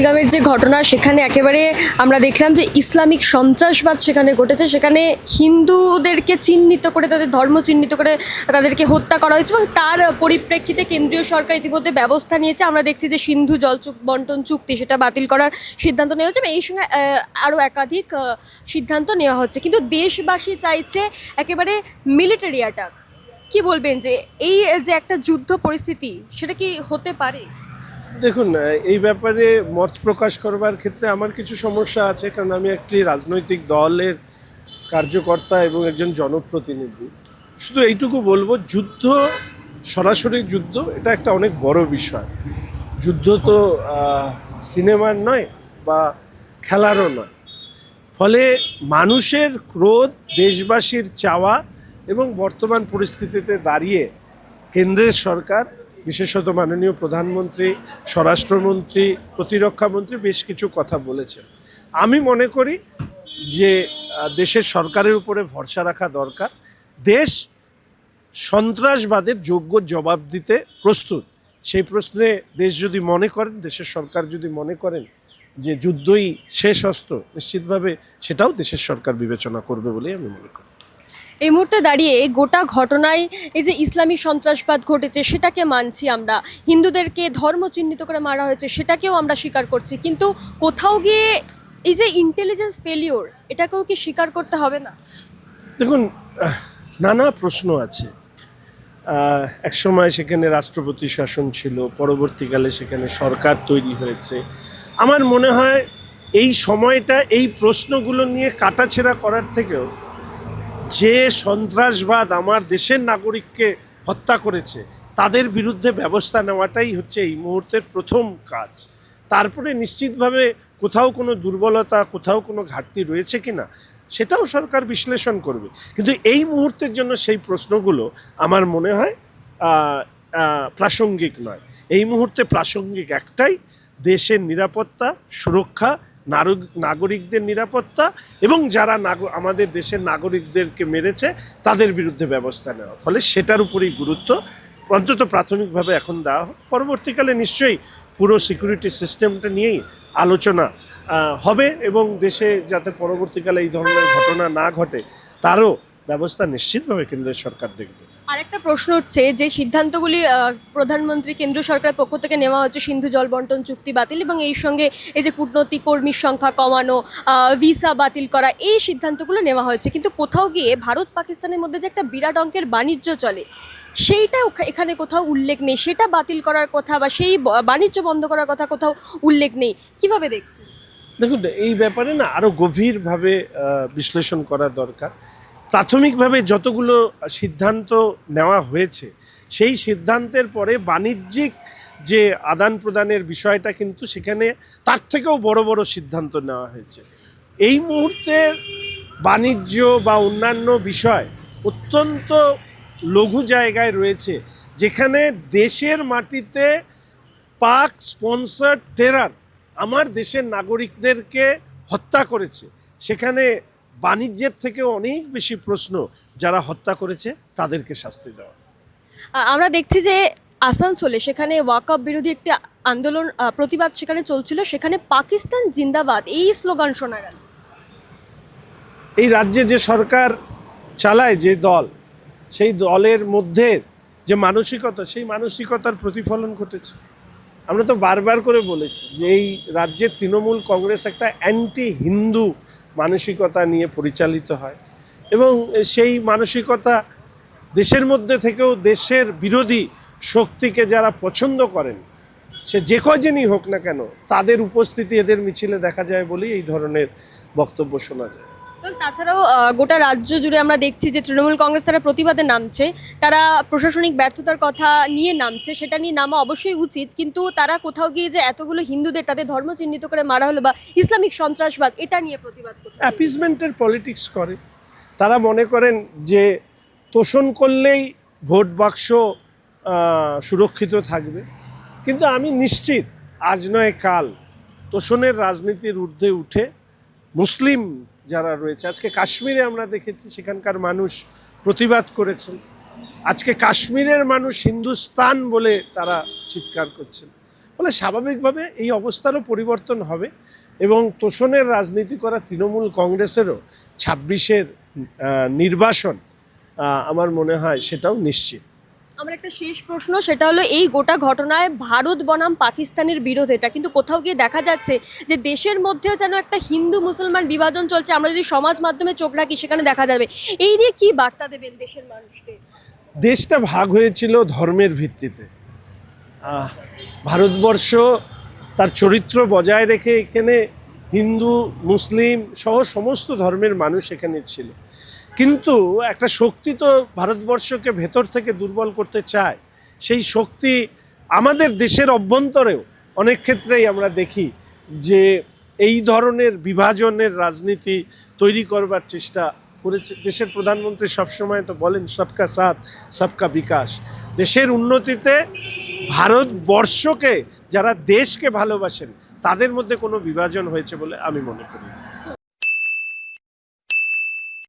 পহেলগামের যে ঘটনা, সেখানে একেবারে আমরা দেখলাম যে ইসলামিক সন্ত্রাসবাদ সেখানে ঘটেছে। সেখানে হিন্দুদেরকে চিহ্নিত করে, তাদের ধর্ম চিহ্নিত করে তাদেরকে হত্যা করা হয়েছে এবং তার পরিপ্রেক্ষিতে কেন্দ্রীয় সরকার ইতিমধ্যে ব্যবস্থা নিয়েছে। আমরা দেখছি যে সিন্ধু জল বন্টন চুক্তি, সেটা বাতিল করার সিদ্ধান্ত নেওয়া হচ্ছে এই সঙ্গে আরও একাধিক সিদ্ধান্ত নেওয়া হচ্ছে। কিন্তু দেশবাসী চাইছে একেবারে মিলিটারি অ্যাটাক। কি বলবেন যে এই যে একটা যুদ্ধ পরিস্থিতি, সেটা কি হতে পারে? দেখুন, এই ব্যাপারে মত প্রকাশ করবার ক্ষেত্রে আমার কিছু সমস্যা আছে, কারণ আমি একটি রাজনৈতিক দলের কার্যকর্তা এবং একজন জনপ্রতিনিধি। শুধু এইটুকু বলব, যুদ্ধ সরাসরি যুদ্ধ, এটা একটা অনেক বড় বিষয়। যুদ্ধ তো সিনেমার নয় বা খেলারও নয়। ফলে মানুষের ক্রোধ, দেশবাসীর চাওয়া এবং বর্তমান পরিস্থিতিতে দাঁড়িয়ে কেন্দ্রের সরকার বিশেষত মাননীয় প্রধানমন্ত্রী, স্বরাষ্ট্রমন্ত্রী প্রতিরক্ষামন্ত্রী বেশ কিছু কথা বলেছেন। আমি মনে করি যে দেশের সরকারের উপরে ভরসা রাখা দরকার। দেশ সন্ত্রাসবাদের যোগ্য জবাব দিতে প্রস্তুত। সেই প্রশ্নে দেশ যদি মনে করেন, দেশের সরকার যদি মনে করেন যে যুদ্ধই শেষ অস্ত্র, নিশ্চিতভাবে সেটাও দেশের সরকার বিবেচনা করবে বলেই আমি মনে করি। এই মুহূর্তে দাঁড়িয়ে গোটা ঘটনায় এই যে ইসলামী সন্ত্রাসবাদ ঘটেছে, সেটাকে মানছি আমরা। হিন্দুদেরকে ধর্ম চিহ্নিত করে মারা হয়েছে, সেটাকেও আমরা স্বীকার করছি। কিন্তু কোথাও গিয়ে এই যে ইন্টেলিজেন্স ফেলিওর এটাকেও কি স্বীকার করতে হবে না? দেখুন নানা প্রশ্ন আছে। একসময় সেখানে রাষ্ট্রপতি শাসন ছিল, পরবর্তীকালে সেখানে সরকার তৈরি হয়েছে। আমার মনে হয় এই সময়টা এই প্রশ্নগুলো নিয়ে কাটাছেড়া করার থেকেও যে সন্ত্রাসবাদ আমার দেশের নাগরিককে হত্যা করেছে, তাদের বিরুদ্ধে ব্যবস্থা নেওয়াটাই হচ্ছে এই মুহূর্তের প্রথম কাজ। তারপরে নিশ্চিতভাবে কোথাও কোনো দুর্বলতা, কোথাও কোনো ঘাটতি রয়েছে কিনা, সেটাও সরকার বিশ্লেষণ করবে। কিন্তু এই মুহূর্তের জন্য সেই প্রশ্নগুলো আমার মনে হয় প্রাসঙ্গিক নয়। এই মুহূর্তে প্রাসঙ্গিক একটাই, দেশের নিরাপত্তা, সুরক্ষা নাগরিকদের নিরাপত্তা এবং যারা আমাদের দেশের নাগরিকদেরকে মেরেছে, তাদের বিরুদ্ধে ব্যবস্থা নেওয়া। ফলে সেটার উপরেই গুরুত্ব। অন্তত প্রাথমিকভাবে এখন দেওয়া হোক। পরবর্তীকালে নিশ্চয়ই পুরো সিকিউরিটি সিস্টেমটা নিয়েই আলোচনা হবে এবং দেশে যাতে পরবর্তীকালে এই ধরনের ঘটনা না ঘটে, তারও ব্যবস্থা নিশ্চিতভাবে কেন্দ্রের সরকার দেখবে। আরেকটা প্রশ্ন হচ্ছে যে সিদ্ধান্তগুলি প্রধানমন্ত্রী কেন্দ্র সরকারের পক্ষ থেকে নেওয়া হচ্ছে সিন্ধু জল বন্টন চুক্তি বাতিল এবং এই সঙ্গে এই যে কূটনৈতিক কর্মীর সংখ্যা কমানো ভিসা বাতিল করা, এই সিদ্ধান্তগুলো নেওয়া হয়েছে। কিন্তু কোথাও গিয়ে ভারত পাকিস্তানের মধ্যে যে একটা বিরাট অঙ্কের বাণিজ্য চলে, সেইটা এখানে কোথাও উল্লেখ নেই। সেটা বাতিল করার কথা বা সেই বাণিজ্য বন্ধ করার কথা কোথাও উল্লেখ নেই। কীভাবে দেখছি দেখুন, এই ব্যাপারে না আরও গভীরভাবে বিশ্লেষণ করা দরকার। প্রাথমিকভাবে যতগুলো সিদ্ধান্ত নেওয়া হয়েছে, সেই সিদ্ধান্তের পরে বাণিজ্যিক যে আদান প্রদানের বিষয়টা কিন্তু সেখানে তার থেকেও বড় বড় সিদ্ধান্ত নেওয়া হয়েছে। এই মুহূর্তে বাণিজ্য বা অন্যান্য বিষয় অত্যন্ত লঘু জায়গায় রয়েছে, যেখানে দেশের মাটিতে পাক স্পন্সার টেরার আমার দেশের নাগরিকদেরকে হত্যা করেছে। সেখানে বাণিজ্যের থেকে অনেক বেশি প্রশ্ন যারা হত্যা করেছে তাদেরকে শাস্তি দেওয়া। আমরা দেখছি যে আসানসোলে সেখানে ওয়াকআপ বিরোধী একটি আন্দোলন প্রতিবাদ সেখানে চলছিল সেখানে পাকিস্তান জিন্দাবাদ এই স্লোগান শোনা গেল। এই রাজ্যে যে সরকার চালায় যে দল সেই দলের মধ্যে যে মানসিকতা সেই মানসিকতার প্রতিফলন ঘটেছে। আমরা তো বারবার করে বলেছি যে এই রাজ্যের তৃণমূল কংগ্রেস একটা অ্যান্টি হিন্দু মানসিকতা নিয়ে পরিচালিত হয় এবং সেই মানসিকতা দেশের মধ্যে থেকেও দেশের বিরোধী শক্তিকে যারা পছন্দ করেন, সে যে কজনই হোক না কেন, তাদের উপস্থিতি এদের মিছিলে দেখা যায় বলেই এই ধরনের বক্তব্য শোনা যায়। তাছাড়াও গোটা রাজ্য জুড়ে আমরা দেখছি যে তৃণমূল কংগ্রেস তারা প্রতিবাদে নামছে, তারা প্রশাসনিক ব্যর্থতার কথা নিয়ে নামছে, সেটা নিয়ে নামা অবশ্যই উচিত, কিন্তু তারা কোথাও গিয়ে যে এতগুলো হিন্দুদের তাদের ধর্ম চিহ্নিত করে মারা হলো বা ইসলামিক সন্ত্রাসবাদ, এটা নিয়ে প্রতিবাদ অ্যাপিসমেন্টের পলিটিক্স করে। তারা মনে করেন যে তোষণ করলেই ভোট বাক্স সুরক্ষিত থাকবে। কিন্তু আমি নিশ্চিত আজ নয় কাল তোষণের রাজনীতির ঊর্ধ্বে উঠে মুসলিম যারা রয়েছে। আজকে কাশ্মীরে আমরা দেখেছি সেখানকার মানুষ প্রতিবাদ করেছেন। আজকে কাশ্মীরের মানুষ হিন্দুস্তান বলে তারা চিৎকার করছেন। ফলে স্বাভাবিকভাবে এই অবস্থারও পরিবর্তন হবে এবং তোষণের রাজনীতি করা তৃণমূল কংগ্রেসেরও ছাব্বিশের নির্বাসন আমার মনে হয় সেটাও নিশ্চিত। আমার একটা শেষ প্রশ্ন, সেটা হলো এই গোটা ঘটনায় ভারত বনাম পাকিস্তানের বিরোধ, এটা কিন্তু কোথাও গিয়ে দেখা যাচ্ছে যে দেশের মধ্যেও যেন একটা হিন্দু মুসলমান বিভাজন চলছে। আমরা যদি সমাজ মাধ্যমে চোখ রাখি, সেখানে দেখা যাবে। এই নিয়ে কি বার্তা দেবেন দেশের মানুষকে দেশটা ভাগ হয়েছিল ধর্মের ভিত্তিতে। ভারতবর্ষ তার চরিত্র বজায় রেখে এখানে হিন্দু, মুসলিম সহ সমস্ত ধর্মের মানুষ এখানে ছিল। কিন্তু একটা শক্তি তো ভারতবর্ষকে ভেতর থেকে দুর্বল করতে চায়। সেই শক্তি আমাদের দেশের অভ্যন্তরেও অনেক ক্ষেত্রেই আমরা দেখি যে এই ধরনের বিভাজনের রাজনীতি তৈরি করবার চেষ্টা করেছে। দেশের প্রধানমন্ত্রী সবসময় তো বলেন, সবকা সাথ, সবকা বিকাশ। দেশের উন্নতিতে ভারতবর্ষকে যারা দেশকে ভালোবাসেন, তাদের মধ্যে কোনো বিভাজন হয়েছে বলে আমি মনে করি।